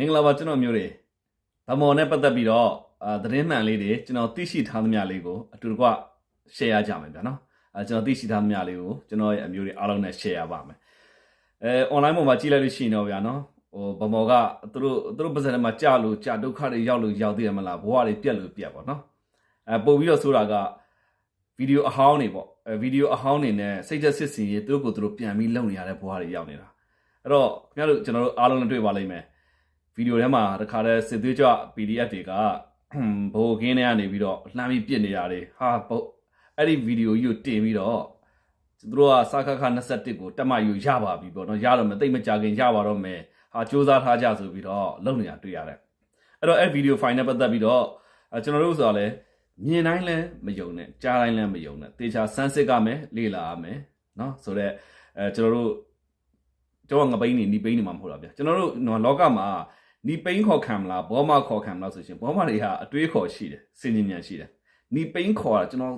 မင်္ဂလာပါကျွန်တော်မျိုးတွေဗမော်နဲ့ပတ်သက်ပြီးတော့အာသတင်းမှန်လေးတွေကျွန်တော်သိရှိထားသမျှလေးကိုအတူတကွ share ကြမယ်ဗျာနော်အဲကျွန်တော်သိရှိထားသမျှလေးကိုကျွန်တော်ရဲ့အမျိုးတွေအားလုံးနဲ့ share ပါမယ်အဲ online ပေါ်မှာကြည့်လိုက်လို့ရှိရင်တော့ဗျာနော်ဟိုဗမော်ကသူတို့သူတို့ပါစံထဲမှာကြာလို့ကြာဒုက္ခတွေရောက်လို့ရောက်သေးတယ်မလားဘဝတွေပြက်လို့ပြက်ပေါ့နော်အဲပို့ပြီးတော့ဆိုတာကဗီဒီယိုအဟောင်းတွေပေါ့အဲဗီဒီယိုအဟောင်းတွေနဲ့စိတ်သက်စစ်စီရေးသူတို့ကိုသူတို့ပြန်ပြီးလုပ်နေရတဲ့ဘဝတွေရောက်နေတာအဲ့တော့ခင်ဗျားတို့ကျွန်တော်တို့အားလုံးနဲ့တွေ့ပါလိမ့်မယ် ဗီဒီယိုထဲမှာတခါတည်းစစ်သွေးကြွ PDF တွေကဘိုးကင်းထဲကနေပြီးတော့လှမ်းပြီးပြစ်နေရတယ်ဟာဘို့အဲ့ဒီဗီဒီယိုကြီးကိုတင်ပြီးတော့သူတို့ကစခခ21ကိုတက်မယူရပါပြီပေါ့နော်ရတော့မသိမကြခင်ရပါတော့မယ်ဟာစူးစမ်းထားကြဆိုပြီးတော့လုပ်နေတာတွေ့ရတယ်အဲ့တော့အဲ့ဗီဒီယိုဖိုင်နဲ့ပတ်သက်ပြီးတော့ကျွန်တော်တို့ဆိုတာလဲမြင်တိုင်းလဲမယုံနဲ့ကြားတိုင်းလဲမယုံနဲ့တေချာစမ်းစစ်ကမယ်လေ့လာရမယ်နော်ဆိုတော့အဲကျွန်တော်တို့ကျွန်တော်ငပိန်းနေနီပိန်းနေမှာမဟုတ်တာဗျာကျွန်တော်တို့နော်လောကမှာ နီပိန်းခေါ်ခံမလားဘောမခေါ်ခံမလားဆိုရှင်ဘောမတွေဟာအတွေးခေါ်ရှိတယ်စင်ញဉဏ်ရှိတယ်နီပိန်းခေါ်တာကျွန်တော်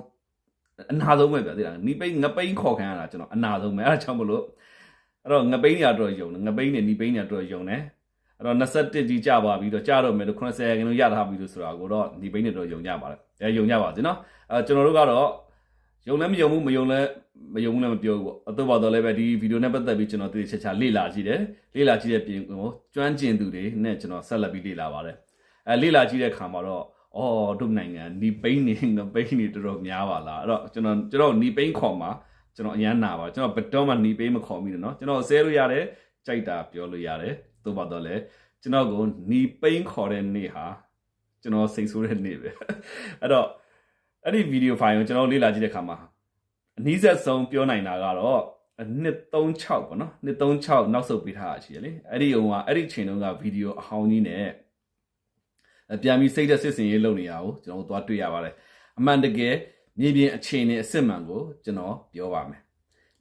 အနာဆုံးပဲဗျာသိလားနီပိန်းငပိန်းခေါ်ခံရတာကျွန်တော်အနာဆုံးပဲအဲဒါကြောင့်မလို့အဲ့တော့ငပိန်းညာတော့ယုံတယ်ငပိန်းနေနီပိန်းညာတော့ယုံတယ်အဲ့တော့21ကြီးကြပါပြီတော့ကြတော့မယ်လို့80ရာခိုင်နှုန်းရထားပြီလို့ဆိုတာကိုတော့နီပိန်းနေတော့ယုံကြပါတယ်အဲယုံကြပါစေနော်အဲကျွန်တော်တို့ကတော့ ယုံလည်းမယုံဘူးမယုံလည်းမယုံဘူးလည်းမပြောဘူးပေါ့အတော့ပါတော့လည်းပဲဒီဗီဒီယိုနဲ့ပတ်သက်ပြီးကျွန်တော်တည်ချက်ချလေ့လာကြည့်တယ်လေ့လာကြည့်တဲ့ပြင်ကိုကျွမ်းကျင်သူတွေနဲ့ကျွန်တော်ဆက်လက်ပြီးလေ့လာပါတယ်အဲလေ့လာကြည့်တဲ့ခါမှာတော့အော်တို့နိုင်ငံနီပိန်းနေငပိန်းနေတော်တော်များပါလားအဲ့တော့ကျွန်တော်ကျွန်တော်နီပိန်းခေါ်မှာကျွန်တော်အရန်နာပါကျွန်တော်ဘယ်တော့မှနီပိန်းမခေါ်မိတယ်နော်ကျွန်တော်ဆဲလို့ရတယ်ကြိုက်တာပြောလို့ရတယ်သို့ပါတော့လေကျွန်တော်ကိုနီပိန်းခေါ်တဲ့နေ့ဟာကျွန်တော်စိတ်ဆိုးတဲ့နေ့ပဲအဲ့တော့ အဲ့ဒီဗီဒီယိုဖိုင်ကိုကျွန်တော်လေ့လာကြည့်တဲ့ခါမှာအနည်းဆက်ဆုံးပြောနိုင်တာကတော့နှစ်36ပေါ့နော်နှစ်36နောက်ဆုတ်ပေးထားတာရှိရလေအဲ့ဒီဟိုကအဲ့ဒီချိန်တုန်းကဗီဒီယိုအဟောင်းကြီးနဲ့ပြန်ပြီးစိတ်သက်စစ်စင်ရေးလုပ်နေရအောင်ကျွန်တော်သွားတွေ့ရပါတယ်အမှန်တကယ်မြေပြင်အခြေအနေအစ်စ်မှန်ကိုကျွန်တော်ပြောပါမယ်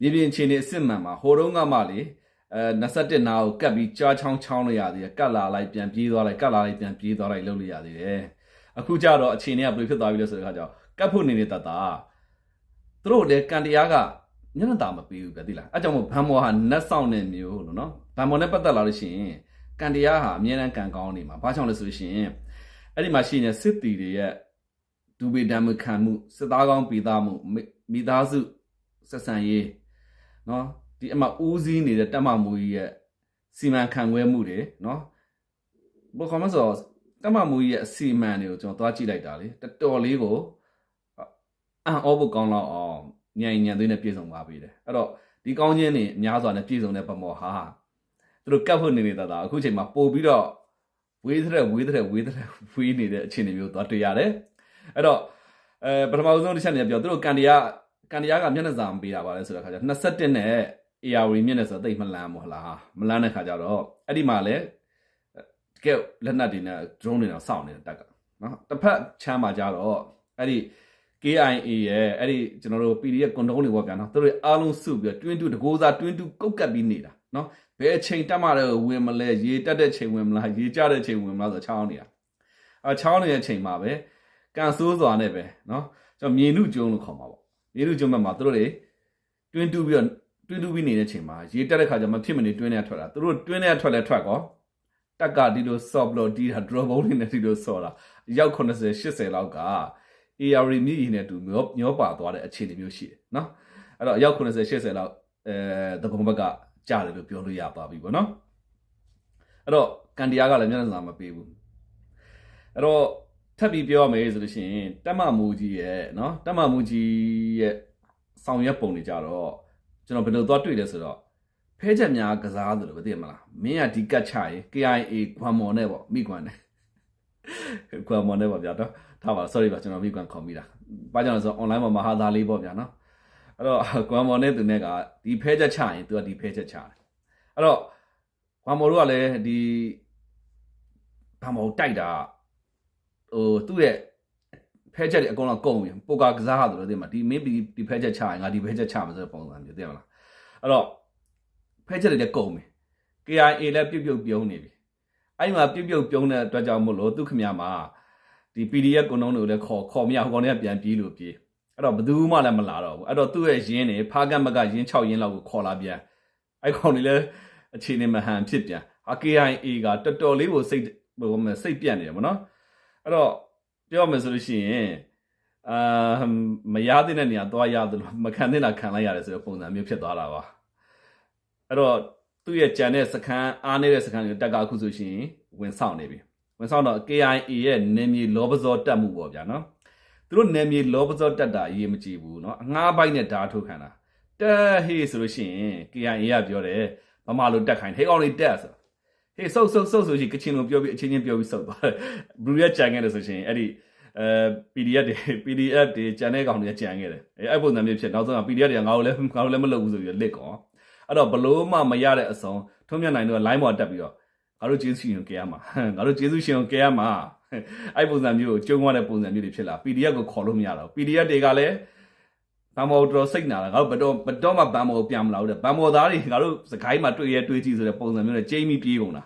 မြေပြင်အခြေအနေအစ်စ်မှန်မှာဟိုတုန်းကမှလေအဲ21နာကိုကတ်ပြီးကြားချောင်းချောင်းလို့ရသေးတယ်ကတ်လာလိုက်ပြန်ပြေးသွားလိုက်ကတ်လာလိုက်ပြန်ပြေးသွားလိုက်လုပ်လို့ရသေးတယ်အခုကျတော့အခြေအနေကဘယ်လိုဖြစ်သွားပြီလဲဆိုတဲ့အခါကျတော့ ကတ်ဖို့နေနေတတ်တာသူတို့လည်းကန်တရားကညနေတာမပေးဘူးဗျသိလားအဲကြောင့်မို့ဘန်မော်ဟာနတ်ဆောင်တဲ့မျိုးလို့နော်ဘန်မော်နဲ့ပတ်သက်လာလို့ရှိရင်ကန်တရားဟာအမြဲတမ်းကန်ကောင်းနေမှာဘာကြောင့်လဲဆိုရှင်အဲ့ဒီမှာရှိနေတဲ့စစ်တီတွေရဲ့ဒူဘေဒံမခံမှုစစ်သားကောင်းပြည်သားမှုမိသားစုဆက်ဆံရေးနော်ဒီအမှဦးစီးနေတဲ့တက်မမူကြီးရဲ့စီမံခန့်ခွဲမှုတွေနော်ဘယ်ခေါ်မဆိုတက်မမူကြီးရဲ့အစီမံတွေကိုကျွန်တော်သွားကြည့်လိုက်တာလေတော်တော်လေးကို အံ့ဩဖို့ကောင်းတော့အောင်ညံညံသွေးနဲ့ပြည့်စုံပါပြီတယ်အဲ့တော့ဒီကောင်းခြင်းတွေအများစွာနဲ့ပြည့်စုံတဲ့ပမောဟာသူတို့ကတ်ဖို့နေနေတာဒါအခုချိန်မှာပို့ပြီးတော့ဝေးတဲ့ဝေးတဲ့ဝေးတဲ့ဝေးနေတဲ့အခြေအနေမျိုးသွားတွေ့ရတယ်အဲ့တော့အဲပထမဆုံးတစ်ချက်နေပြောသူတို့ကန်တရားကန်တရားကမျက်နှာစာမပေးတာပါလဲဆိုတဲ့ခါကျ21နဲ့ ARW မျက်နှာစာသိမ့်မလန်းဘူးဟလားမလန်းတဲ့ခါကျတော့အဲ့ဒီမှာလဲတကယ်လက်နက်တွေနဲ့ drone တွေတော့စောင့်နေတဲ့တက်ကနော်တစ်ဖက်ချမ်းမှာကြတော့အဲ့ဒီ KIA ရဲ့အဲ့ဒီကျွန်တော်တို့ PDF ကွန်တုံးတွေပေါ့ဗျာနော်သူတို့အားလုံးစုပြီးတွင်းတူတကိုးစားတွင်းတူကုတ်ကပ်ပြီးနေတာနော်ဘယ်အချိန်တက်မှတော့ဝင်မလဲရေတက်တဲ့ချိန်ဝင်မလားရေကျတဲ့ချိန်ဝင်မလားဆိုချောင်းနေတာအဲချောင်းနေတဲ့ချိန်မှာပဲကန်ဆိုးစွာနဲ့ပဲနော်ကျွန်တော်မြေနုကျုံလို့ခေါ်မှာပေါ့မြေနုကျုံဘက်မှာသူတို့တွေတွင်းတူပြီးတော့တွင်းတူပြီးနေတဲ့ချိန်မှာရေတက်တဲ့ခါကျမှဖြစ်မနေတွင်းနဲ့ထွက်တာသူတို့တွင်းနဲ့ထွက်လဲထွက်ကောတက်ကဒီလို soft block တီးတာ drop ball တွေနဲ့ဒီလိုဆော်တာရောက်80 80လောက်က AR မြည်ရည်နဲ့တူမျောမျောပါသွားတဲ့အခြေအနေမျိုးရှိတယ်နော်အဲ့တော့အယောက်80 80လောက်အဲတပုံဘက်ကကြားတယ်လို့ပြောလို့ရပါပြီပေါ့နော်အဲ့တော့ကန်တရားကလည်းမျက်နှာစာမပေးဘူးအဲ့တော့ထပ်ပြီးပြောရမယ်ဆိုလို့ရှိရင်တက်မမူကြီးရဲ့နော်တက်မမူကြီးရဲ့ဆောင်ရွက်ပုံတွေကြတော့ကျွန်တော်ဘယ်လိုသွားတွေ့လဲဆိုတော့ဖဲချက်များကစားတယ်လို့မသိမလားမင်းကဒီကတ်ချရင် KIA ခွမ်မော်နဲ့ပေါ့မိကွမ်နဲ့ခွမ်မော်နဲ့ပေါ့ဗျာတော့ ထားပါ sorry ပါကျွန်တော်မိကွမ်ခေါ်မိတာဘာကြောင့်လဲဆိုတော့ online မှာမဟာသားလေးပေါ့ဗျာနော်အဲ့တော့ကွမ်မော်နဲ့သူနဲ့ကဒီဖဲချက်ချရင်သူကဒီဖဲချက်ချတယ်အဲ့တော့ကွမ်မော်တို့ကလည်းဒီဘာမော်တိုက်တာဟိုသူ့ရဲ့ဖဲချက်တွေအကုန်လုံးကုန်ပြီပိုကာကစားရတယ်လို့သိမှာဒီမင်းဒီဖဲချက်ချရင်ငါဒီဖဲချက်ချမှာဆိုတဲ့ပုံစံမျိုးသိမလားအဲ့တော့ဖဲချက်တွေလည်းကုန်ပြီ KIA လည်းပြုတ်ပြုတ်ပြုံးနေပြီအဲ့ဒီမှာပြုတ်ပြုတ်ပြုံးတဲ့အတွက်ကြောင့်မို့လို့သူခမရမှာ ဒီ PDF ကုန်းလုံးတွေကိုလည်းခေါ်ခေါ်မရဟိုကောင်တွေကပြန်ပြေးလို့ပြေးအဲ့တော့ဘယ်သူမှလည်းမလာတော့ဘူးအဲ့တော့သူ့ရဲ့ရင်းနေဖားကတ်မကရင်း6ရင်းလောက်ကိုခေါ်လာပြန်အဲ့ကောင်တွေလည်းအခြေအနေမဟန်ဖြစ်ပြန်ဟာ KIA ကတော်တော်လေးကိုစိတ်ဘယ်လိုမလဲစိတ်ပြတ်နေတယ်ဗောနော်အဲ့တော့ပြောမယ်ဆိုလို့ရှိရင်အာမရတဲ့နေရာသွားရတယ်လို့မခံတဲ့နာခံလိုက်ရတယ်ဆိုတဲ့ပုံစံမျိုးဖြစ်သွားတာပါအဲ့တော့သူ့ရဲ့ကြံတဲ့စခန်းအားနေတဲ့စခန်းတွေတက်ကအခုဆိုရှင်ဝင်ဆောင်နေပြီ ဝန်ဆောင်တော့ KIA ရဲ့နယ်မြေလောပဇောတက်မှုပေါ့ဗျာနော်သူတို့နယ်မြေလောပဇောတက်တာအရေးမကြည့်ဘူးနော်အငှားပိုင်းနဲ့ဓာတ်ထုတ်ခံတာတဲဟေးဆိုလို့ရှိရင် KIA ကပြောတယ်မမလို့တက်ခိုင်းဟေးကောင်လေးတက်ဆိုဟေးဆုတ်ဆုတ်ဆုတ်ဆိုရှင်ကချင်လိုပြောပြီးအချင်းချင်းပြောပြီးဆုတ်သွားဘလူးရက်ကြံခဲ့တယ်ဆိုရှင်အဲ့ဒီအဲ PDF တွေ PDF တွေကြံတဲ့ကောင်တွေကကြံခဲ့တယ်အဲအဲ့ပုံစံမျိုးဖြစ်နောက်ဆုံးက PDF တွေကငါတို့လည်းငါတို့လည်းမလုပ်ဘူးဆိုပြီးလစ်ကောအဲ့တော့ဘလို့မှမရတဲ့အဆုံးထွန်းမြတ်နိုင်တော့ line ပေါ်တက်ပြီးတော့ ငါတို့ကျေးဇူးရှင်ကိုကဲရမှာငါတို့ကျေးဇူးရှင်ကိုကဲရမှာအဲ့ပုံစံမျိုးကိုကျုံသွားတဲ့ပုံစံမျိုးတွေဖြစ်လာ PDF ကိုခေါ်လို့မရတော့ PDF တွေကလည်းဘန်မော်တော်စိတ်နာတာငါတို့ဘတော်ဘတော်မှဘန်မော်ပြန်မလာဘူးတဲ့ဘန်မော်သားတွေငါတို့စကိုင်းမှာတွေ့ရဲတွေ့ကြည့်ဆိုတဲ့ပုံစံမျိုးနဲ့ကျိမ့်ပြီးပြေးကုန်တာ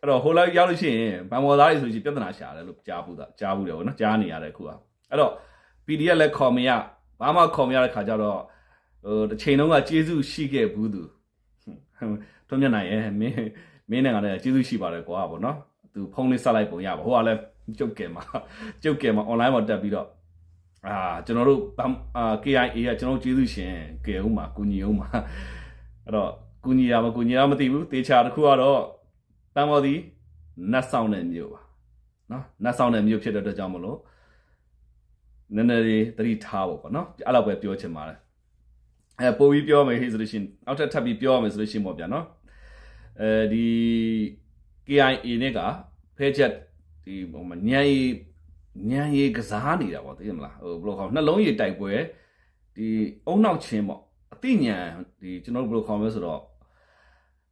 အဲ့တော့ဟိုလိုက်ရောက်လို့ရှိရင်ဘန်မော်သားတွေဆိုရင်ပြဿနာရှာတယ်လို့ကြားဘူးတာကြားဘူးတယ်ဗောနော်ကြားနေရတယ်အခုကအဲ့တော့ PDF လည်းခေါ်မရဘာမှခေါ်မရတဲ့ခါကျတော့ဟိုတစ်ချိန်လုံးကကျေးဇူးရှိခဲ့ဘူးသူထွန်းမြတ်နိုင်ရဲ့မင်း မင်းနဲ့ကလည်းကျေးဇူးရှိပါတယ်ကွာဗောနော်သူဖုန်းလေးဆက်လိုက်ပုံရပါဟိုကလည်းကျုပ်ကဲမှာကျုပ်ကဲမှာ online မှာတက်ပြီးတော့အာကျွန်တော်တို့အာ KIA ကကျွန်တော်ကျေးဇူးရှင်ကဲဦးမှာကုညီဦးမှာအဲ့တော့ကုညီရမကုညီရမသိဘူးတေချာတစ်ခုကတော့တန်မော်ဒီနတ်ဆောင်တဲ့မြို့ပါနော်နတ်ဆောင်တဲ့မြို့ဖြစ်တဲ့အတွက်ကြောင့်မလို့နည်းနည်းလေးသတိထားဖို့ပေါ့နော်အဲ့လောက်ပဲပြောချင်ပါတယ်အဲပို့ပြီးပြောမယ်ဟေ့ဆိုလို့ရှိရင်နောက်ထပ်ထပ်ပြီးပြောရမယ်ဆိုလို့ရှိရင်ပေါ့ဗျာနော် အဲဒီ KIA နဲ့ကဖဲချက်ဒီဟိုမှာညံရီညံရီကစားနေတာပေါ့သိရမလားဟိုဘယ်လိုခေါ်နှလုံးရည်တိုက်ပွဲဒီအုံနောက်ချင်းပေါ့အသိဉာဏ်ဒီကျွန်တော်တို့ဘယ်လိုခေါ်မလဲဆိုတော့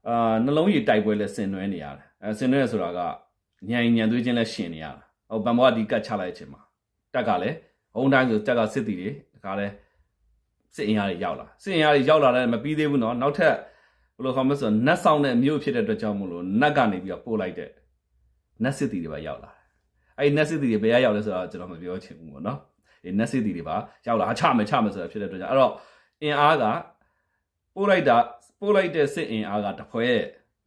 အာနှလုံးရည်တိုက်ပွဲလဲဆင်နွှဲနေရတယ်အဲဆင်နွှဲရဆိုတာကညံညံသွေးချင်းလဲရှင်နေရတာဟိုဘန်ဘောကဒီကတ်ချလိုက်ခြင်းမှာတက်ကလည်းအုံတိုင်းဆိုတက်ကစစ်တီတွေဒါကလည်းစစ်အင်အားတွေရောက်လာစစ်အင်အားတွေရောက်လာတယ်မပြီးသေးဘူးเนาะနောက်ထပ် ဘယ်လိုခေါ်မလဲဆိုတော့နတ်ဆောင်တဲ့မြို့ဖြစ်တဲ့အတွက်ကြောင့်မို့လို့နတ်ကနေပြီးတော့ပို့လိုက်တဲ့နတ်စစ်တီတွေပါရောက်လာတယ်အဲ့ဒီနတ်စစ်တီတွေဘယ်ရောက်လဲဆိုတော့ကျွန်တော်မပြောချင်ဘူးပေါ့နော်ဒီနတ်စစ်တီတွေပါရောက်လာချမယ်ချမယ်ဆိုတာဖြစ်တဲ့အတွက်ကြောင့်အဲ့တော့အင်အားကပို့လိုက်တာပို့လိုက်တဲ့စစ်အင်အားကတစ်ဖွဲ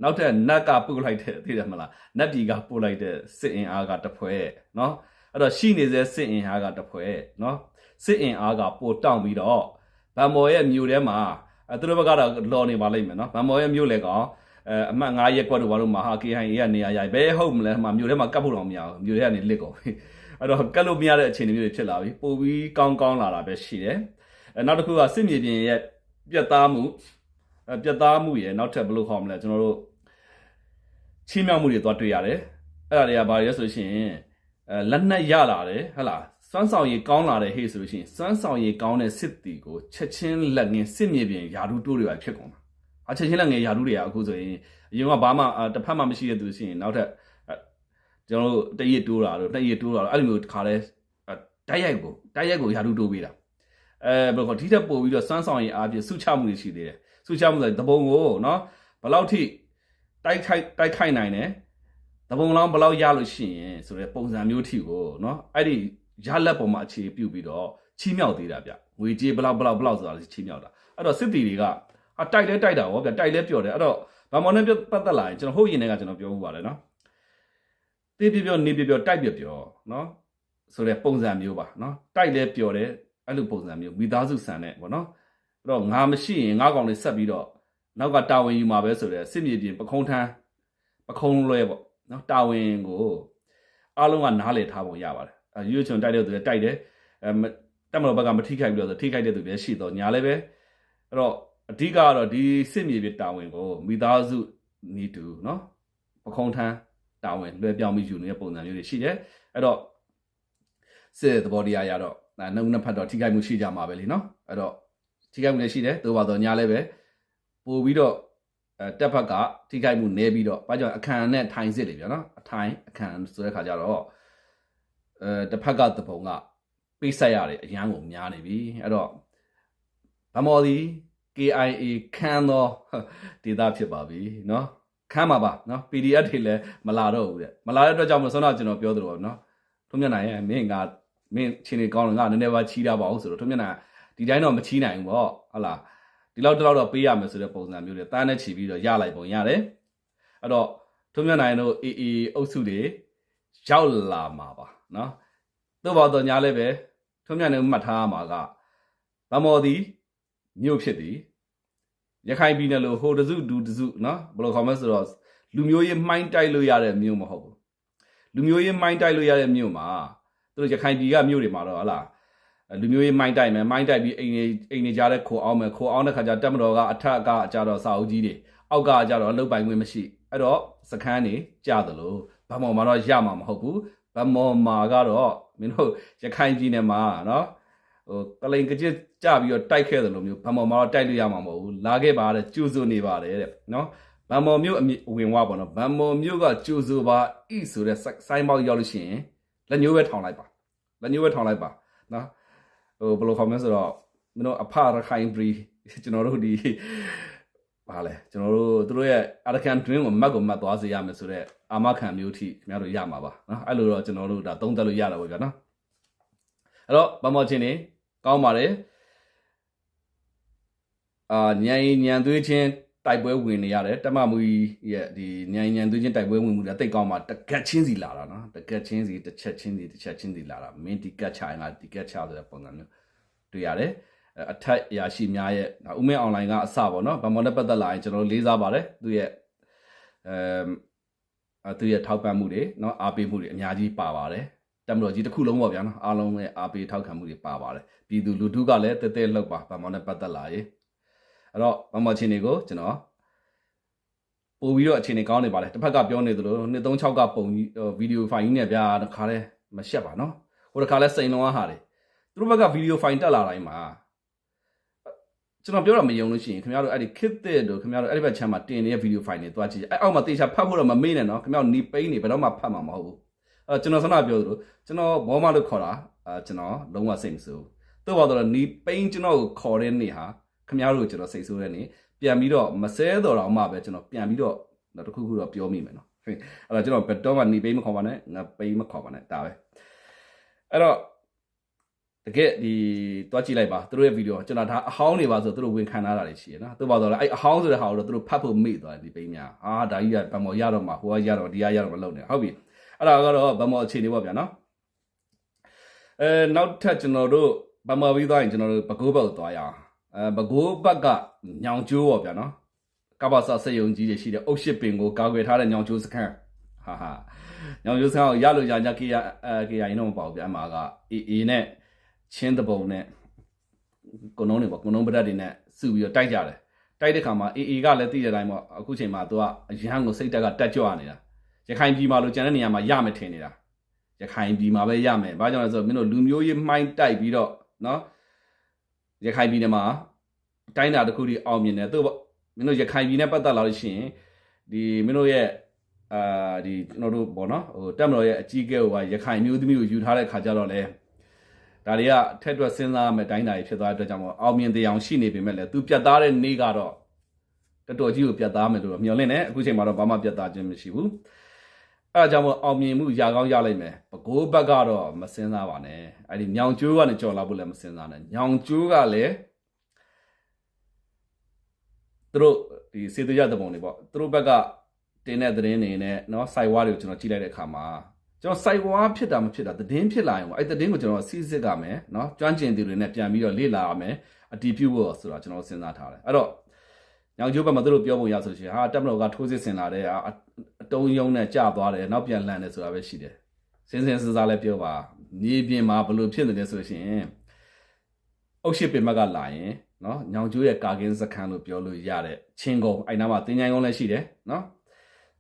နောက်ထပ်နတ်ကပို့လိုက်တဲ့သိတယ်မလားနတ်ပြည်ကပို့လိုက်တဲ့စစ်အင်အားကတစ်ဖွဲနော်အဲ့တော့ရှိနေစေစစ်အင်အားကတစ်ဖွဲနော်စစ်အင်အားကပို့တောင့်ပြီးတော့ဗန်မော်ရဲ့မြို့ထဲမှာအဲ သူတို့ဘက်ကတော့လော်နေပါလိမ့်မယ်နော်ဗန်မော်ရဲ့မြို့လေကောင်အဲအမှတ်9ရက်ကွက်တို့ဘာလို့မဟာ KHI ကနေရာရိုက်ဘဲဟုတ်မလဲမှာမြို့ထဲမှာကတ်ဖို့တော့မရဘူးမြို့ထဲကနေလစ်ကုန်ပြီအဲ့တော့ကတ်လို့မရတဲ့အခြေအနေမျိုးတွေဖြစ်လာပြီပို့ပြီးကောင်းကောင်းလာတာပဲရှိတယ်အဲနောက်တစ်ခုကစစ်မြေပြင်ရဲ့ပြတ်သားမှုအဲပြတ်သားမှုရဲ့နောက်ထပ်ဘယ်လိုခေါ်မလဲကျွန်တော်တို့ချင်းမြောက်မှုတွေသွားတွေ့ရတယ်အဲ့ဒါတွေကဘာတွေလဲဆိုရှင်အဲလက်နက်ရလာတယ်ဟဟလား စွမ်းဆောင်ရည်ကောင်းလာတဲ့ဟေ့ဆိုလို့ရှိရင်စွမ်းဆောင်ရည်ကောင်းတဲ့စစ်တီကိုချက်ချင်းလက်ငင်းစစ်မြေပြင်ယာဒူတိုးတွေပါဖြစ်ကုန်တာအချက်ချင်းလက်ငယ်ယာဒူတွေကအခုဆိုရင်အရင်ကဘာမှတစ်ဖက်မှမရှိတဲ့သူရှိရင်နောက်ထပ်ကျွန်တော်တို့တရစ်တိုးတာတို့တရစ်တိုးတာတို့အဲ့လိုမျိုးတစ်ခါလဲတိုက်ရိုက်ကိုတိုက်ရိုက်ကိုယာဒူတိုးပေးတာအဲဘယ်လိုခေါ်ဒီထက်ပို့ပြီးတော့စွမ်းဆောင်ရည်အားဖြင့်စုချမှုတွေရှိသေးတယ်စုချမှုဆိုတပုံကိုနော်ဘယ်လောက်ထိတိုက်ခိုက်တိုက်ခိုက်နိုင်တယ်တပုံလောင်းဘယ်လောက်ရလို့ရှိရင်ဆိုတဲ့ပုံစံမျိုးထိကိုနော်အဲ့ဒီ ရလက်ပေါ်မှာအခြေပြုပြီးတော့ချီးမြှောက်သေးတာဗျငွေကြေးဘလောက်ဘလောက်ဘလောက်ဆိုတာချီးမြှောက်တာအဲ့တော့စစ်တီတွေကဟာတိုက်လဲတိုက်တာဟောဗျတိုက်လဲပျော်တယ်အဲ့တော့ဗမာနဲ့ပတ်သက်လာရင်ကျွန်တော်ဟုတ်ရင်လည်းကကျွန်တော်ပြောဦးပါတယ်နော်တေးပြပြောနေပြပြောတိုက်ပြပြောနော်ဆိုတဲ့ပုံစံမျိုးပါနော်တိုက်လဲပျော်တယ်အဲ့လိုပုံစံမျိုးမိသားစုဆန်တဲ့ပေါ့နော်အဲ့တော့ငါမရှိရင်ငါကောင်လေးဆက်ပြီးတော့နောက်ကတာဝန်ယူမှာပဲဆိုတဲ့စစ်မြေပြင်ပခုံးထမ်းပခုံးလွဲပေါ့နော်တာဝန်ကိုအားလုံးကနားလည်ထားပုံရပါတယ်အဲ ရွေးချွန်တိုက်တဲ့သူလည်းတိုက်တယ်အဲတက်မတော်ဘက်ကမထိခိုက်ဘူးလို့ဆိုထိခိုက်တဲ့သူလည်းရှိတော့ညာလည်းပဲအဲ့တော့အဓိကကတော့ဒီစစ်မြေပြင်တာဝန်ကိုမိသားစုနီးတူနော်ပခုံးထမ်းတာဝန်လွှဲပြောင်းပြီးယူနေတဲ့ပုံစံမျိုးတွေရှိတယ်အဲ့တော့စစ်သဘောတရားရတော့နှုတ်နှစ်ဖက်တော့ထိခိုက်မှုရှိကြမှာပဲလीနော်အဲ့တော့ထိခိုက်မှုလည်းရှိတယ်သို့ပါတော့ညာလည်းပဲပို့ပြီးတော့တက်ဖက်ကထိခိုက်မှုနည်းပြီးတော့ဘာကြောင့်အခံနဲ့ထိုင်စစ်လေပြောနော်အထိုင်အခံဆိုတဲ့ခါကျတော့ အဲတစ်ဖက်ကတပုံကပိတ်ဆက်ရတယ်အရန်ကိုများနေပြီအဲ့တော့ဗမော်ဒီ KIA ခန်းသောဒေတာဖြစ်ပါပြီเนาะခန်းပါပါเนาะ PDF တွေလည်းမလာတော့ဘူးတဲ့မလာတဲ့အတွက်ကြောင့်မလို့ဆောတော့ကျွန်တော်ပြောသလိုပါเนาะထုံးမြနိုင်ရဲ့မင်းကမင်းချင်းနေကောင်းတယ်ငါနည်းနည်းပါချီးတာပါအောင်ဆိုတော့ထုံးမြနိုင်ဒီတိုင်းတော့မချီးနိုင်ဘူးပေါ့ဟုတ်လားဒီလောက်တော့တော့ပေးရမယ်ဆိုတဲ့ပုံစံမျိုးတွေတားနဲ့ချီပြီးတော့ရလိုက်ပုံရတယ် အဲ့တော့ထုံးမြနိုင်တို့အေအေအုပ်စုတွေ ရောက်လာမှာပါနော်သို့ပါတော့ညာလည်းပဲထုံးမြနိုင်မှတ်ထားရမှာကဗမော်သည်မြို့ဖြစ်သည်ရခိုင်ပြည်နယ်လို့ဟိုတစုဒူတစုနော်ဘယ်လိုခေါ်မလဲဆိုတော့လူမျိုးရေးမှိုင်းတိုက်လို့ရတဲ့မြို့မဟုတ်ဘူးလူမျိုးရေးမှိုင်းတိုက်လို့ရတဲ့မြို့မှာသူတို့ရခိုင်ပြည်ကမြို့တွေမှာတော့ဟလာလူမျိုးရေးမိုင်းတိုက်မယ်မိုင်းတိုက်ပြီးအိမ်နေအိမ်နေကြတဲ့ခိုအောင်မယ်ခိုအောင်တဲ့ခါကျတက်မတော်ကအထက်ကကြတော့စာအုပ်ကြီးတွေအောက်ကကြတော့လုတ်ပိုင်ခွင့်မရှိအဲ့တော့စခန်းနေကြသလို ဗမော်မှာတော့ရမှာမဟုတ်ဘူးဗမော်မှာကတော့မင်းတို့ရခိုင်ပြည်နယ်မှာနော်ဟိုကလိန်ကကြစ်ကြပြီးတော့တိုက်ခဲ့တယ်လို့မျိုးဗမော်မှာတော့တိုက်လို့ရမှာမဟုတ်ဘူးလာခဲ့ပါတဲ့ကျူစုနေပါတယ်တဲ့နော်ဗမော်မြို့အဝင်ဝပေါ့နော်ဗမော်မြို့ကကျူစုပါဤဆိုတဲ့စိုင်းပေါက်ရောက်လို့ရှိရင်လက်ညှိုးပဲထောင်လိုက်ပါလက်ညှိုးပဲထောင်လိုက်ပါနော်ဟိုဘယ်လိုခေါ်မလဲဆိုတော့မင်းတို့အဖရခိုင်ပရီကျွန်တော်တို့ဒီ ပါလဲကျွန်တော်တို့တို့ရဲ့ Arakan Dream ကိုမတ်ကိုမတ်သွားစေရမယ်ဆိုတော့အာမခံမျိုးထိခင်ဗျားတို့ရမှာပါနော်အဲ့လိုတော့ကျွန်တော်တို့ဒါသုံးသပ်လို့ရတာပေါ့ဗျာနော်အဲ့တော့ဗမော်ချင်းနေကောင်းပါတယ်အာညံညံသွေးချင်းတိုက်ပွဲဝင်နေရတယ်တမမူကြီးရဲ့ဒီညံညံသွေးချင်းတိုက်ပွဲဝင်မှုတွေတိတ်ကောင်းမှာတကက်ချင်းစီလာတာနော်တကက်ချင်းစီတစ်ချက်ချင်းစီတစ်ချက်ချင်းစီလာတာမင်းဒီကက်ချရင်ကဒီကက်ချဆိုတဲ့ပုံစံမျိုးတွေ့ရတယ် အထက်အရာရှိများရဲ့ဥမဲအွန်လိုင်းကအစပေါ့နော်ဗမော်နဲ့ပတ်သက်လာရင်ကျွန်တော်တို့လေးစားပါတယ်သူရဲ့အဲသူရဲ့ထောက်ပံ့မှုတွေနော်အားပေးမှုတွေအများကြီးပါပါတယ်တမတော်ကြီးတစ်ခုလုံးပေါ့ဗျာနော်အားလုံးရဲ့အားပေးထောက်ခံမှုတွေပါပါတယ်ပြည်သူလူထုကလည်းတဲတဲလောက်ပါဗမော်နဲ့ပတ်သက်လာရင်အဲ့တော့ဗမော်ချင်းတွေကိုကျွန်တော်ပို့ပြီးတော့အခြေအနေကောင်းနေပါလေတစ်ဖက်ကပြောနေသလို236ကပုံကြီးဗီဒီယိုဖိုင်ကြီးနဲ့ဗျာတခါလဲမရှက်ပါနော်ဟိုတခါလဲစိန်လုံးအားဟာတယ်သူတို့ဘက်ကဗီဒီယိုဖိုင်တက်လာတိုင်းမှာ ကျွန်တော်ပြောတာမယုံလို့ရှိရင်ခင်ဗျားတို့အဲ့ဒီ kit တဲ့တို့ခင်ဗျားတို့အဲ့ဒီဘက်ချမ်းမှာတင်နေတဲ့ဗီဒီယိုဖိုင်တွေတွားကြည့်အဲ့အောက်မှာတေချာဖတ်ဖို့တော့မမေ့နဲ့နော်ခင်ဗျားတို့နီပိန်းနေဘယ်တော့မှဖတ်မှာမဟုတ်ဘူးအဲ့ကျွန်တော်ဆန္ဒပြောသလိုကျွန်တော်ဘောမလို့ခေါ်တာအဲကျွန်တော်လုံးဝစိတ်မဆိုးတော့ပါတော့နီပိန်းကျွန်တော်ကိုခေါ်တဲ့နေ့ဟာခင်ဗျားတို့ကျွန်တော်စိတ်ဆိုးတဲ့နေ့ပြန်ပြီးတော့မဆဲတော့တော့မှပဲကျွန်တော်ပြန်ပြီးတော့တခုခုတော့ပြောမိမယ်နော်အဲ့တော့ကျွန်တော်ဘယ်တော့မှနီပိန်းမခေါ်ပါနဲ့ငါပိန်းမခေါ်ပါနဲ့ဒါပဲအဲ့တော့ တကယ်ဒီတွားကြည့်လိုက်ပါသူတို့ရဲ့ဗီဒီယိုကျွန်တော်ဒါအဟောင်းနေပါဆိုသူတို့ဝင်ခံထားတာတွေရှိရနော်သူပါတော့လဲအဲ့အဟောင်းဆိုတဲ့ဟာကိုတော့သူတို့ဖတ်ဖို့မေ့သွားတယ်ဒီပိန်းများအာဒါကြီးကဗမော်ရတော့မှာဟိုကရတော့ဒီကရတော့မလုပ်နဲ့ဟုတ်ပြီအဲ့ဒါကတော့ဗမော်အခြေအနေပေါ့ဗျာနော်အဲနောက်ထပ်ကျွန်တော်တို့ဗမော်ပြီးသွားရင်ကျွန်တော်တို့ဘကိုးဘက်ကိုသွားရအောင်အဲဘကိုးဘက်ကညောင်ကျိုးပေါ့ဗျာနော်ကပ္ပစစက်ယုံကြီးတွေရှိတဲ့အုတ်ရှစ်ပင်ကိုကာကွယ်ထားတဲ့ညောင်ကျိုးစခန်းဟာဟာညောင်ကျိုးစခန်းကိုရလို့ရကြကေရအဲကေရရင်တော့မပေါ့ဗျာအမှာကအေအေနဲ့ ချင်းတပုံနဲ့ကုံလုံးတွေပေါ့ကုံလုံးပဒတ်တွေနဲ့စုပြီးတော့တိုက်ကြတယ်တိုက်တဲ့ခါမှာအေအေကလည်းသိတဲ့အတိုင်းပေါ့အခုချိန်မှာသူကအရန်ကိုစိတ်တက်ကတက်ကြွနေတာရခိုင်ပြည်မှာလို့ကျန်တဲ့နေရာမှာရမယ်ထင်နေတာရခိုင်ပြည်မှာပဲရမယ်ဘာကြောင့်လဲဆိုတော့မင်းတို့လူမျိုးရေးမှိုင်းတိုက်ပြီးတော့နော်ရခိုင်ပြည်နယ်မှာတိုင်းတာတစ်ခုတည်းအောင်မြင်တယ်သူမင်းတို့ရခိုင်ပြည်နဲ့ပတ်သက်လာလို့ရှိရင်ဒီမင်းတို့ရဲ့အာဒီကျွန်တော်တို့ပေါ့နော်ဟိုတက်မတော်ရဲ့အကြီးအကဲဟိုကရခိုင်မျိုးသမီးကိုယူထားတဲ့ခါကျတော့လေ ဒါတွေကထက်တွက်စဉ်းစားမယ်တိုင်းတာကြီးဖြစ်သွားတဲ့အတွက်ကြောင့်မို့အောင်မြင်တရားရှိနေပေမဲ့လည်းသူပြတ်သားတဲ့နေ့ကတော့တော်တော်ကြီးကိုပြတ်သားမယ်လို့မျှော်လင့်တယ်အခုချိန်မှာတော့ဘာမှပြတ်သားခြင်းမရှိဘူးအဲဒါကြောင့်မို့အောင်မြင်မှုရကောင်းရလိုက်မယ်ဘကိုးဘက်ကတော့မစင်စားပါနဲ့အဲ့ဒီညောင်ကျိုးကနေကြော်လာဖို့လည်းမစင်စားနဲ့ညောင်ကျိုးကလည်းသူတို့ဒီစေတရတဲ့ပုံတွေပေါ့သူတို့ဘက်ကတင်းတဲ့သတင်းတွေနဲ့เนาะစိုက်ဝါးတွေကိုကျွန်တော်ကြည့်လိုက်တဲ့အခါမှာ ကျွန်တော်စိုက်ဝါးဖြစ်တာမဖြစ်တာသတင်းဖြစ်လာရင်ပေါ့အဲ့သတင်းကိုကျွန်တော်စီးစစ်ကြမယ်เนาะကျွမ်းကျင်သူတွေနဲ့ပြန်ပြီးတော့လေ့လာရမယ်အတီးပြုဖို့ဆိုတာကျွန်တော်စဉ်းစားထားတယ်အဲ့တော့ညောင်ကျိုးဘက်မှာသူတို့ပြောပုံရဆိုရှင်ဟာတက်မတော်ကထိုးစစ်ဆင်လာတဲ့အတုံးယုံနဲ့ကြာသွားတယ်နောက်ပြန်လန့်တယ်ဆိုတာပဲရှိတယ်စင်းစင်းစစားလည်းပြောပါမြေပြင်မှာဘလို့ဖြစ်နေလဲဆိုရှင်အုတ်ရှိပင်မကလာရင်နော်ညောင်ကျိုးရဲ့ကာကင်းစခန်းလို့ပြောလို့ရတဲ့ချင်းကုန်းအဲ့နားမှာတင်ချိုင်ကုန်းလည်းရှိတယ်နော်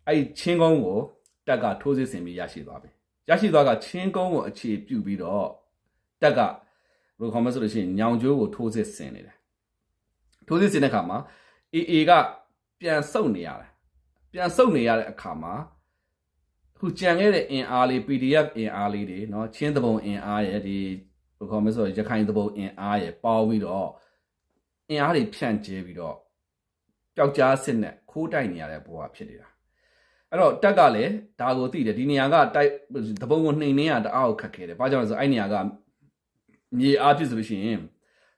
အဲ့ချင်းကုန်းကို တက်ကထိုးစစ်ဆင်ပြီးရရှိသွားပြီရရှိသွားကချင်းကုန်းကိုအခြေပြုပြီးတော့တက်ကဘယ်လိုခေါ်မလဲဆိုလို့ရှိရင်ညောင်ကျိုးကိုထိုးစစ်ဆင်နေတယ်ထိုးစစ်ဆင်တဲ့အခါမှာ AA ကပြန်ဆုတ်နေရတယ်ပြန်ဆုတ်နေရတဲ့အခါမှာအခုကြံခဲ့တဲ့အင်အားလေး PDF အင်အားလေးတွေเนาะချင်းသဘုံအင်အားရဲ့ဒီဘယ်ခေါ်မလဲဆိုတော့ရခိုင်သဘုံအင်အားရဲ့ပေါပြီးတော့အင်အားတွေဖြန့်ကျဲပြီးတော့ပျောက်ကြားစစ်နဲ့ခိုးတိုက်နေရတဲ့ဘဝဖြစ်နေတာ အဲ့တော့တက်ကလည်းဒါကိုသိတယ်ဒီနေရာကတိုက်သဘုံကိုနှိမ်နှင်းရတအားကိုခက်ခဲတယ်ဘာကြောင့်လဲဆိုအဲ့နေရာကမြေအားဖြစ်ဆိုလို့ရှိရင်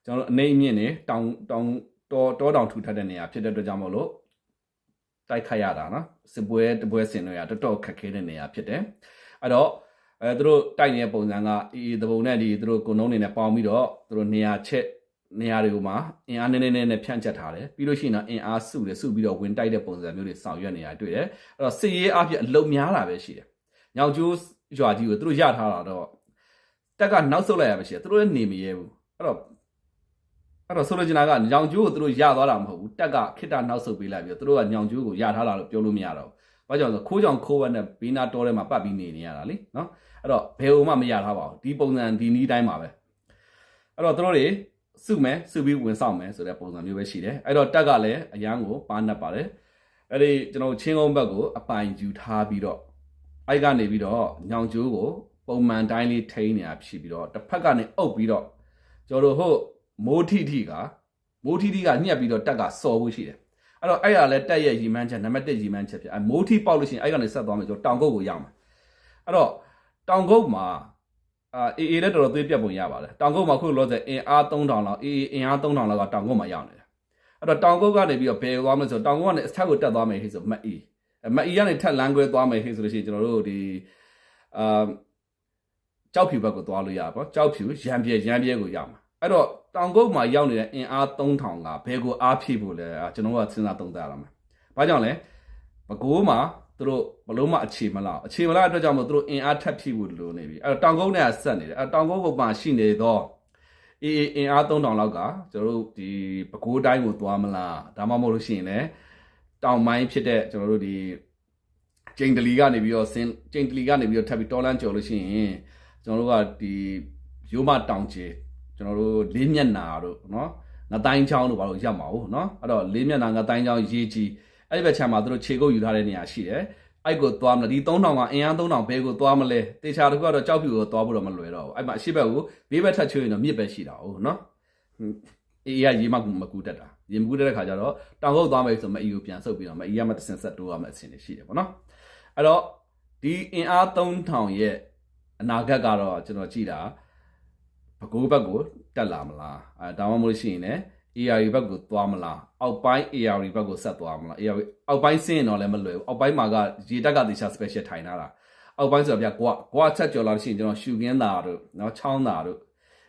ကျွန်တော်တို့အနေအမြင့်နေတောင်တောင်တောတောတောင်ထူထပ်တဲ့နေရာဖြစ်တဲ့အတွက်ကြောင့်မို့လို့တိုက်ခိုက်ရတာနော်စစ်ပွဲတပွဲဆင်တွေကတော်တော်ခက်ခဲတဲ့နေရာဖြစ်တယ်အဲ့တော့အဲသူတို့တိုက်နေတဲ့ပုံစံကအေးတပုံနဲ့ဒီသူတို့ကုံနှုံးနေနဲ့ပေါင်းပြီးတော့သူတို့နေရာချက် နေရာတွေကိုမှာအင်အားနည်းနည်းနဲ့ဖြန့်ချက်ထားတယ်ပြီးလို့ရှိရင်တော့အင်အားစုတယ်စုပြီးတော့ဝင်တိုက်တဲ့ပုံစံမျိုးတွေဆောင်ရွက်နေတာတွေ့တယ်အဲ့တော့စစ်ရေးအဖြစ်အလုံများတာပဲရှိတယ်ညောင်ကျိုးရွာကြီးကိုသူတို့ရထားတာတော့တက်ကနောက်ဆုတ်လိုက်ရပါရှိတယ်သူတို့လည်းနေမရဲဘူးအဲ့တော့အဲ့တော့ဆိုလိုချင်တာကညောင်ကျိုးကိုသူတို့ရသွားတာမဟုတ်ဘူးတက်ကခိတ္တနောက်ဆုတ်ပေးလိုက်ပြီးတော့သူတို့ကညောင်ကျိုးကိုရထားတာလို့ပြောလို့မရတော့ဘူးဘာကြောင့်လဲဆိုခိုးကြောင်ခိုးဝက်နဲ့ဘေးနာတောထဲမှာပတ်ပြီးနေနေရတာလေနော်အဲ့တော့ဘယ်ဟိုမှမရထားပါဘူးဒီပုံစံဒီနီးတိုင်းပါပဲအဲ့တော့သူတို့တွေ စုမယ်စုပြီးဝင်ဆောင်မယ်ဆိုတဲ့ပုံစံမျိုးပဲရှိတယ်အဲ့တော့တက်ကလည်းအရန်ကိုပါနှက်ပါတယ်အဲ့ဒီကျွန်တော်ချင်းကုန်းဘက်ကိုအပိုင်ယူထားပြီးတော့အဲ့ကနေပြီးတော့ညောင်ကျိုးကိုပုံမှန်တိုင်းလေးထိန်းနေတာဖြစ်ပြီးတော့တစ်ဖက်ကနေအုပ်ပြီးတော့ကျွန်တော်တို့ဟုတ်မိုးထီထီကမိုးထီထီကညှက်ပြီးတော့တက်ကစော်ဖို့ရှိတယ်အဲ့တော့အဲ့ရလဲတက်ရဲ့ရီမန်းချက်နံပါတ်1ရီမန်းချက်ဖြစ်အဲမိုးထီပေါက်လို့ရှိရင်အဲ့ကနေဆက်သွားမယ်ကျွန်တော်တောင်ကုတ်ကိုရောက်မှာအဲ့တော့တောင်ကုတ်မှာ အာအေးအေးလည်းတော်တော်သွေးပြတ်ပုံရပါတယ်တောင်ကုတ်မှာခုလောဆယ်အင်အား3000လောက်အေးအေးအင်အား3000လောက်ကတောင်ကုတ်မှာရောက်နေတယ်အဲ့တော့တောင်ကုတ်ကနေပြီးတော့ဘယ်သွားမလဲဆိုတော့တောင်ကုတ်ကနေအထက်ကိုတက်သွားမယ်ဟိဆိုမအီမအီကနေထက်လမ်းခွဲသွားမယ်ဟိဆိုလို့ရှိရင်ကျွန်တော်တို့ဒီအာကြောက်ဖြူဘက်ကိုသွားလို့ရပါပေါ့ကြောက်ဖြူရံပြဲရံပြဲကိုရောက်မှာအဲ့တော့တောင်ကုတ်မှာရောက်နေတဲ့အင်အား3000ကဘယ်ကိုအားဖြည့်ဖို့လဲကျွန်တော်ကစဉ်းစားသုံးသပ်ရအောင်။ဘာကြောင့်လဲ။ဘကိုးမှာ သူတို့ဘလုံးမအခြေမလားအခြေမလားအတွက်ကြောင့်မို့သူတို့အင်အားထပ်ဖြည့်ဖို့လိုနေပြီ။အဲ့တော့တောင်ကုန်းနဲ့ဆက်နေတယ်။အဲ့တောင်ကုန်းကမှရှိနေတော့အေးအင်အား3000လောက်ကကျွန်တော်တို့ဒီဘကိုးတိုင်းကိုသွားမလား။ဒါမှမဟုတ်လို့ရှိရင်လည်းတောင်ပိုင်းဖြစ်တဲ့ကျွန်တော်တို့ဒီကျိန်တလီကနေပြီးတော့စင်ကျိန်တလီကနေပြီးတော့ထပ်ပြီးတော်လန်းကြော်လို့ရှိရင်ကျွန်တော်တို့ကဒီရိုးမတောင်ကျဲကျွန်တော်တို့လေးမျက်နာတို့နော်ငတိုင်းချောင်းတို့ဘာလို့ရောက်မှာဟုတ်နော်အဲ့တော့လေးမျက်နာငတိုင်းချောင်းရေးကြီး အဲ့ဒီဘက်ခြမ်းမှာတို့ခြေကုပ်ယူထားတဲ့နေရာရှိတယ်အဲ့ကိုသွားမလားဒီ3000ကအင်အား3000ဘဲကိုသွားမလဲတေချာတခုကတော့ကြောက်ဖြူကိုသွားဖို့တော့မလွယ်တော့ဘူးအဲ့မှာအရှိဘက်ကိုဘေးဘက်ထက်ချွေးရင်တော့မြစ်ပဲရှိတာဟုတ်နော်အေးရရေးမကူမကူတတ်တာရေမကူတတ်တဲ့ခါကျတော့တောင်ကုတ်သွားမယ်ဆိုမအီကိုပြန်ဆုပ်ပြီးတော့မအီရမတဆင်ဆက်တိုးရမယ်အဆင်တွေရှိတယ်ပေါ့နော်အဲ့တော့ဒီအင်အား3000ရဲ့အနာဂတ်ကတော့ကျွန်တော်ကြည့်တာဘကိုးဘက်ကိုတက်လာမလားအဲဒါမှမဟုတ်ရှိရင်လည်း AR ဘက်ကိုသွားမလားအောက်ပိုင်း AR ဘက်ကိုဆက်သွားမလား AR အောက်ပိုင်းဆင်းရင်တော့လည်းမလွယ်ဘူးအောက်ပိုင်းမှာကရေတက်ကတေချာ special ထိုင်ထားတာအောက်ပိုင်းဆိုတော့ဗျကွာကွာချက်ကြော်လာလို့ရှိရင်ကျွန်တော်ရှူကင်းတာတို့နော်ချောင်းတာတို့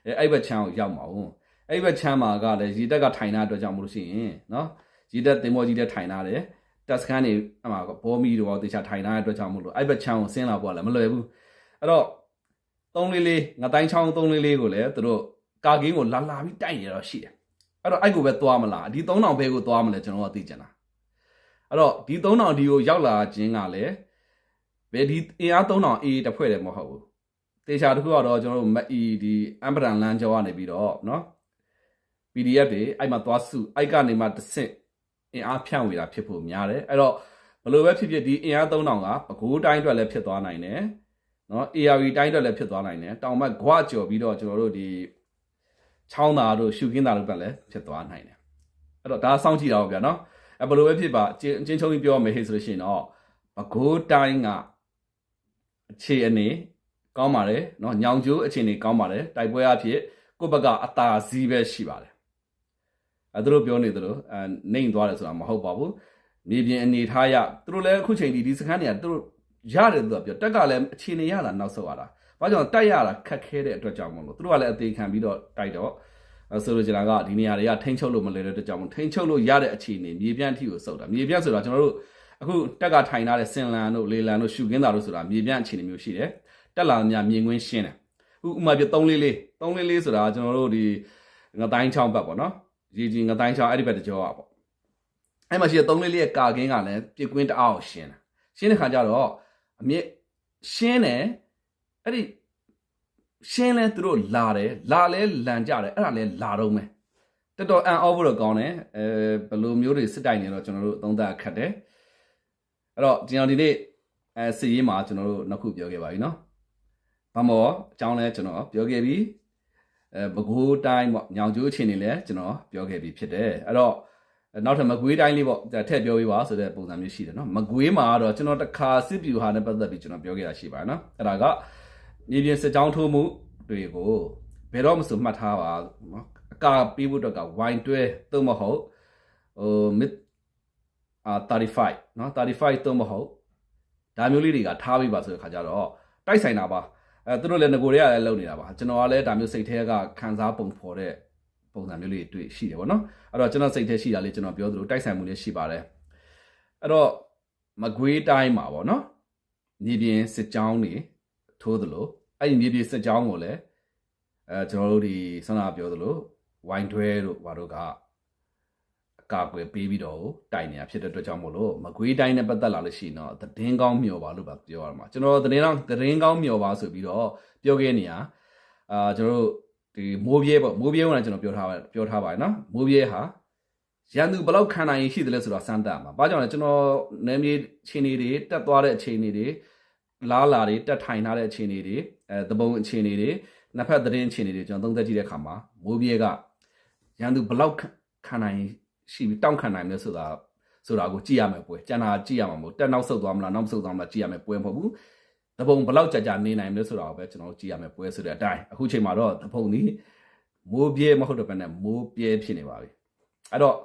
အဲအဲ့ဘက်ချမ်းကိုရောက်မှာဟုတ်အဲ့ဘက်ချမ်းမှာကလည်းရေတက်ကထိုင်တာအတွက်ကြောင့်မလို့ရှိရင်နော်ရေတက်တင်မောကြီးတဲ့ထိုင်ထားတယ်တက်စကန်နေအမှာဘောမီတို့တေချာထိုင်ထားတဲ့အတွက်ကြောင့်မလို့အဲ့ဘက်ချမ်းကိုဆင်းလာဖို့လည်းမလွယ်ဘူးအဲ့တော့3လေးငတိုင်းချောင်း3လေးကိုလည်းသူတို့ကာကင်းကိုလာလာပြီးတိုက်ရတော့ရှိတယ် အဲ့တော့အဲ့ကိုပဲသွားမလားဒီ3000ဘဲကိုသွားမလဲကျွန်တော်ကသိချင်တာအဲ့တော့ဒီ3000ဒီကိုရောက်လာခြင်းကလည်းဘယ်ဒီအင်အား3000အေးတစ်ဖွဲ့တယ်မဟုတ်ဘူးတေချာတစ်ခုကတော့ကျွန်တော်တို့မအီဒီအမ်ပဒန်လန်ကျော်ကနေပြီးတော့เนาะ PDF တွေအဲ့မှာသွားစုအဲ့ကနေမှတစ်ဆင့်အင်အားဖြန့်ဝေတာဖြစ်ဖို့များတယ်အဲ့တော့ဘယ်လိုပဲဖြစ်ဖြစ်ဒီအင်အား3000ကပကိုးတိုင်းအတွက်လည်းဖြစ်သွားနိုင်တယ်နော် ARV တိုင်းအတွက်လည်းဖြစ်သွားနိုင်တယ်တောင်ဘက်ဂွကြော်ပြီးတော့ကျွန်တော်တို့ဒီ ချောင်းသားတို့ရှုခင်းသားတို့ဘက်လည်းဖြစ်သွားနိုင်တယ်အဲ့တော့ဒါစောင့်ကြည့်တာပေါ့ဗျာနော်အဲ့ဘယ်လိုပဲဖြစ်ပါအချင်းချင်းပြောမယ်ဟဲ့ဆိုလို့ရှိရင်တော့ဘကိုးတိုင်းကအခြေအနေကောင်းပါတယ်နော်ညောင်ကျိုးအခြေအနေကောင်းပါတယ်တိုက်ပွဲအဖြစ်ကိုယ့်ဘက်ကအသာစီးပဲရှိပါတယ်အဲသူတို့ပြောနေသလိုအဲနှိမ်သွားတယ်ဆိုတာမဟုတ်ပါဘူးမြေပြင်အနေထားရသူတို့လည်းအခုချိန်ဒီဒီစခန်းတွေကသူတို့ရတယ်သူကပြောတက်ကလည်းအခြေအနေရတာနောက်ဆုတ်ရတာ ဘာကြောင့်တိုက်ရတာခက်ခဲတဲ့အတွက်ကြောင့်မလို့သူတို့ကလည်းအသေးခံပြီးတော့တိုက်တော့ဆိုလိုချင်တာကဒီနေရာတွေကထိန်းချုပ်လို့မလဲတဲ့အတွက်ကြောင့်မထိန်းချုပ်လို့ရတဲ့အခြေအနေမြေပြန့်အထိကိုစုပ်တာမြေပြန့်ဆိုတာကျွန်တော်တို့အခုတက်ကထိုင်ထားတဲ့စင်လန်တို့လေလန်တို့ရှုကင်းတာတို့ဆိုတာမြေပြန့်အခြေအနေမျိုးရှိတယ်တက်လာများမြေငွင်းရှင်းတယ်ဥဥမာပြ3လေးလေး3လေးလေးဆိုတာကျွန်တော်တို့ဒီငတိုင်းချောင်းဘက်ပေါ့နော်ရေကြီးငတိုင်းချောင်းအဲ့ဒီဘက်တကြောอ่ะပေါ့အဲ့မှာရှိတဲ့3လေးလေးရဲ့ကာကင်းကလည်းပြစ်ကွင်းတအားကိုရှင်းတယ်ရှင်းတဲ့ခါကျတော့အမြင့်ရှင်းတယ် အဲ့ဒီရှင်းလဲသူတို့လာတယ်လာလဲလန်ကြတယ်အဲ့ဒါလဲလာတော့မယ်တော်တော်အန်အောဖို့တော့ကောင်းတယ်အဲဘယ်လိုမျိုးတွေစစ်တိုင်နေတော့ကျွန်တော်တို့သုံးသပ်ခတ်တယ်အဲ့တော့ကျွန်တော်ဒီနေ့အဲစစ်ရေးမှာကျွန်တော်တို့နှစ်ခုပြောခဲ့ပါပြီเนาะဗမောအကြောင်းလဲကျွန်တော်ပြောခဲ့ပြီအဲဘကိုးတိုင်းပေါ့ညောင်ကျိုးအခြေအနေလဲကျွန်တော်ပြောခဲ့ပြီဖြစ်တယ်အဲ့တော့နောက်ထပ်မကွေးတိုင်းလေးပေါ့ထည့်ပြောပေးပါဆိုတဲ့ပုံစံမျိုးရှိတယ်နော်မကွေးမှာတော့ကျွန်တော်တခါစစ်ပြူဟာနဲ့ပတ်သက်ပြီးကျွန်တော်ပြောခဲ့တာရှိပါတယ်နော်အဲ့ဒါက မြေပြင်စစ်ကြောင်းထိုးမှုတွေကိုဘယ်တော့မှဆိုမှတ်ထားပါနော်အကာပေးဖို့အတွက်ကဝိုင်တွဲသို့မဟုတ်ဟိုမစ်အာ35နော်35သို့မဟုတ်ဒါမျိုးလေးတွေကထားပြီးပါဆိုတဲ့ခါကျတော့တိုက်ဆိုင်တာပါအဲသူတို့လည်းငကိုတွေကလည်းလုပ်နေတာပါကျွန်တော်ကလည်းဒါမျိုးစိတ်ထဲကခံစားပုံဖော်တဲ့ပုံစံမျိုးလေးတွေ့ရှိတယ်ပေါ့နော်အဲ့တော့ကျွန်တော်စိတ်ထဲရှိတာလေးကျွန်တော်ပြောသလိုတိုက်ဆိုင်မှုလေးရှိပါတယ်အဲ့တော့မကွေးတိုင်းမှာပေါ့နော်ညီပြင်းစစ်ကြောင်းတွေ ထိုးသလိုအဲ့ဒီမြေပြင်စစ်ကြောင်းကိုလည်းအဲကျွန်တော်တို့ဒီဆွမ်းနာပြောသလိုဝိုင်းတွဲတို့ဘာတို့ကအကာအကွယ်ပေးပြီးတော့တိုက်နေတာဖြစ်တဲ့အတွက်ကြောင့်မို့လို့မကွေးတိုင်းနဲ့ပတ်သက်လာလို့ရှိရင်တော့သတင်းကောင်းမျှော်ပါလို့ပါပြောရမှာကျွန်တော်သတင်းကောင်းသတင်းကောင်းမျှော်ပါဆိုပြီးတော့ပြောခဲ့နေရအာကျွန်တော်တို့ဒီမိုးပြဲပေါ့မိုးပြဲကကျွန်တော်ပြောထားပါပြောထားပါတယ်နော်မိုးပြဲဟာရန်သူဘယ်လောက်ခံနိုင်ရင်ရှိတယ်လဲဆိုတော့စမ်းသပ်မှာ။ဘာကြောင့်လဲကျွန်တော်နာမည်ချင်းတွေတက်သွားတဲ့အခြေအနေတွေ လားလာတွေတက်ထိုင်ထားတဲ့အခြေအနေတွေအဲသဘုံအခြေအနေတွေနှစ်ဖက်သတင်းအခြေအနေတွေကျွန်တော်သုံးသပ်ကြည့်တဲ့အခါမှာမိုးပြဲကရန်သူဘယ်လောက်ခံနိုင်ရှိပြီးတောင့်ခံနိုင်မလဲဆိုတာဆိုတာကိုကြည့်ရမယ်ပွဲကျန်တာကြည့်ရမှာမဟုတ်တက်နောက်ဆုတ်သွားမလားနောက်ဆုတ်သွားမလားကြည့်ရမယ်ပွဲမဟုတ်ဘူးတပုံဘလောက်ကြာကြာနေနိုင်မလဲဆိုတာကိုပဲကျွန်တော်ကြည့်ရမယ်ပွဲဆိုတဲ့အတိုင်းအခုချိန်မှာတော့တပုံဒီမိုးပြဲမဟုတ်တော့ဘဲနဲ့မိုးပြဲဖြစ်နေပါပြီအဲ့တော့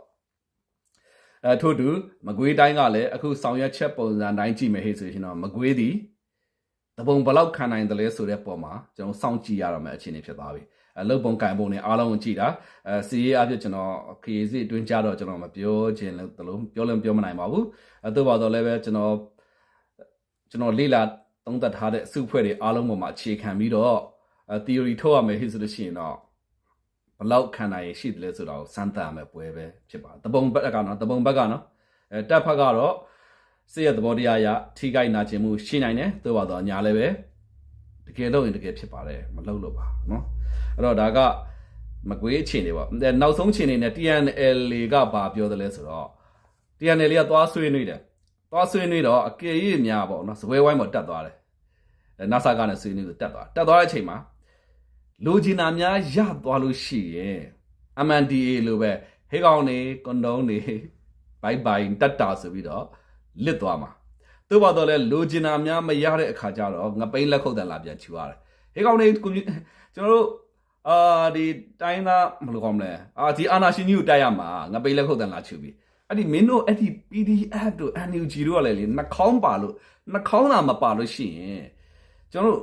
အဲထို့တူမကွေးတိုင်းကလည်းအခုဆောင်ရွက်ချက်ပုံစံတိုင်းကြည့်မယ်ဟေ့ဆိုရင်တော့မကွေးသည် တပုံဘလောက်ခံနိုင်တယ်လဲဆိုတဲ့ပုံမှာကျွန်တော်စောင့်ကြည့်ရတော့မယ့်အခြေအနေဖြစ်သွားပြီအလုပ်ပုံကံပုံနဲ့အားလုံးကိုကြည့်တာအဲစီရေးအဖြစ်ကျွန်တော်ခရီးစီအတွင်းကြတော့ကျွန်တော်မပြောခြင်းလို့တလို့ပြောလည်းပြောမနိုင်ပါဘူးအဲသို့ပါတော့လည်းပဲကျွန်တော်ကျွန်တော်လေ့လာသုံးသပ်ထားတဲ့အစုဖွဲ့တွေအားလုံးပေါ်မှာအခြေခံပြီးတော့အဲ theory ထုတ်ရမယ်ဟိဆိုလို့ရှိရင်တော့ဘလောက်ခံနိုင်ရရှိတယ်လဲဆိုတော့စမ်းသပ်ရမယ်ပွဲပဲဖြစ်ပါတပုံဘက်ကနော်တပုံဘက်ကနော်အဲတက်ဖက်ကတော့ စိတ်ရသဘောတရားအရထိခိုက်နာကျင်မှုရှိနိုင်တယ်သို့ပါတော့ညာလည်းပဲတကယ်လို့ရင်တကယ်ဖြစ်ပါတယ်မလုပ်လို့ပါနော်အဲ့တော့ဒါကမကွေးအခြေအနေပေါ့အဲနောက်ဆုံးအခြေအနေနဲ့ TNL ကဘာပြောတယ်လဲဆိုတော့ TNL ကသွားဆွေးနွေးတယ်သွားဆွေးနွေးတော့အကေကြီးများပေါ့နော်စပွဲဝိုင်းပေါ်တက်သွားတယ်အဲ NASA ကလည်းဆွေးနွေးလို့တက်သွားတက်သွားတဲ့အချိန်မှာလိုချင်တာများရသွားလို့ရှိရင် MNDA လိုပဲဟေးကောင်နေကွန်ဒုံးနေဘိုင်ဘိုင်တက်တာဆိုပြီးတော့ လစ်သွားမှာသို့ပါတော့လဲလိုချင်တာများမရတဲ့အခါကျတော့ငပိန်းလက်ခုပ်တန်လာပြန်ချူရတယ်ဟေးကောင်နေကျွန်တော်တို့အာဒီတိုင်းသားမလို့ကောင်းမလဲအာဒီအာနာရှင်ကြီးကိုတိုက်ရမှာငပိန်းလက်ခုပ်တန်လာချူပြီးအဲ့ဒီမင်းတို့အဲ့ဒီ PDF တို့ NUG တို့ကလည်းလေနှာခေါင်းပါလို့နှာခေါင်းသာမပါလို့ရှိရင်ကျွန်တော်တို့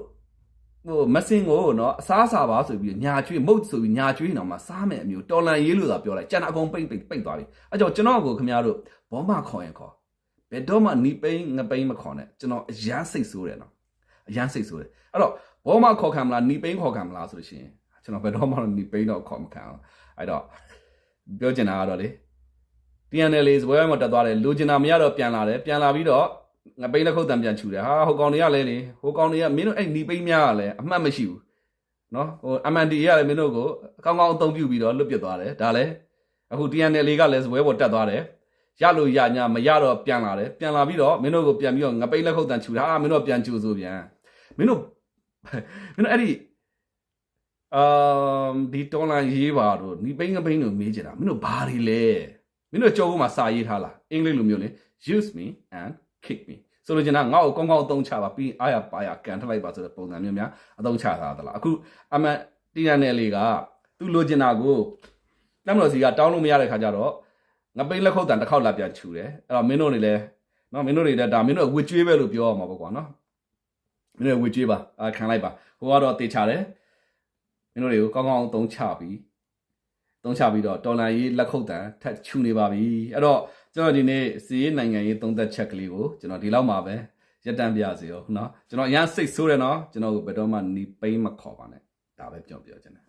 ဟိုမစင်ကိုနော်အစားအစာပါဆိုပြီးညာကျွေးမုတ်ဆိုပြီးညာကျွေးနေမှာစားမယ်အမျိုးတော်လန်ရေးလို့သာပြောလိုက်ကျန်အကုန်ပိတ်ပိတ်ပိတ်သွားပြီအဲကြောင့်ကျွန်တော်ကိုခင်ဗျားတို့ဘောမခေါ်ရင်ခေါ် ဘယ်တော့မှနီပိန်းငပိန်းမခေါ်နဲ့ကျွန်တော်အရန်စိတ်ဆိုးတယ်နော်အရန်စိတ်ဆိုးတယ်အဲ့တော့ဘောမခေါ်ခံမလားနီပိန်းခေါ်ခံမလားဆိုလို့ရှိရင်ကျွန်တော်ဘယ်တော့မှနီပိန်းတော့ခေါ်မခံအောင်အဲ့တော့ပြောချင်တာကတော့လေ TNL စပွဲမှာတက်သွားတယ်လိုချင်တာမရတော့ပြန်လာတယ်ပြန်လာပြီးတော့ငပိန်းလက်ခုပ်တံပြန်ချူတယ်ဟာဟိုကောင်တွေကလည်းလေဟိုကောင်တွေကမင်းတို့အဲ့နီပိန်းများကလည်းအမှတ်မရှိဘူးနော်ဟို MND ကလည်းမင်းတို့ကိုအကောင်းကောင်းအသုံးပြုပြီးတော့လွတ်ပစ်သွားတယ်ဒါလည်းအခု TNL ကလည်းစပွဲပေါ်တက်သွားတယ် ရလို့ရညာမရတော့ပြန်လာတယ်ပြန်လာပြီးတော့မင်းတို့ကိုပြန်ပြီးတော့ငပိန်းလက်ခုပ်တံချူတာဟာမင်းတို့ပြန်ချူဆိုပြန်မင်းတို့မင်းတို့အဲ့ဒီအမ်ဒီတော်လန်ရေးပါတော့နီပိန်းငပိန်းကိုမေးကြတာမင်းတို့ဘာတွေလဲမင်းတို့ကြောက်ဖို့မှာစာရေးထားလားအင်္ဂလိပ်လိုမျိုးလေ use me and kick me ဆိုလိုချင်တာငါ့ကိုကောင်းကောင်းအသုံးချပါပြီးအားရပါရကန်ထလိုက်ပါဆိုတဲ့ပုံစံမျိုးများအသုံးချထားသလားအခုအမှန်တီရနယ်လေးကသူ့လိုချင်တာကိုတမလို့စီကတောင်းလို့မရတဲ့ခါကျတော့ ငပိတ်လက်ခုတ်တန်တစ်ခေါက်လာပြန်ခြူတယ်အဲ့တော့မင်းတို့နေလဲနော်မင်းတို့တွေလည်းဒါမင်းတို့အဝတ်ကျွေးပဲလို့ပြောရမှာပေါ့ကွာနော်မင်းတို့အဝတ်ကျွေးပါအာခံလိုက်ပါဟိုကတော့တေချတယ်မင်းတို့တွေကိုကောင်းကောင်းသုံးချပြီးသုံးချပြီးတော့တော်လန်ရေးလက်ခုပ်တန်ထပ်ချူနေပါပြီအဲ့တော့ကျွန်တော်ဒီနေ့စီးရေးနိုင်ငံရေးသုံးသက်ချက်ကလေးကိုကျွန်တော်ဒီလောက်မှာပဲရက်တန့်ပြစီရောနော်ကျွန်တော်အရင်စိတ်ဆိုးတယ်နော်ကျွန်တော်ဘယ်တော့မှနီးပိမ့်မခေါ်ပါနဲ့ဒါပဲပြောပြောချင်တယ်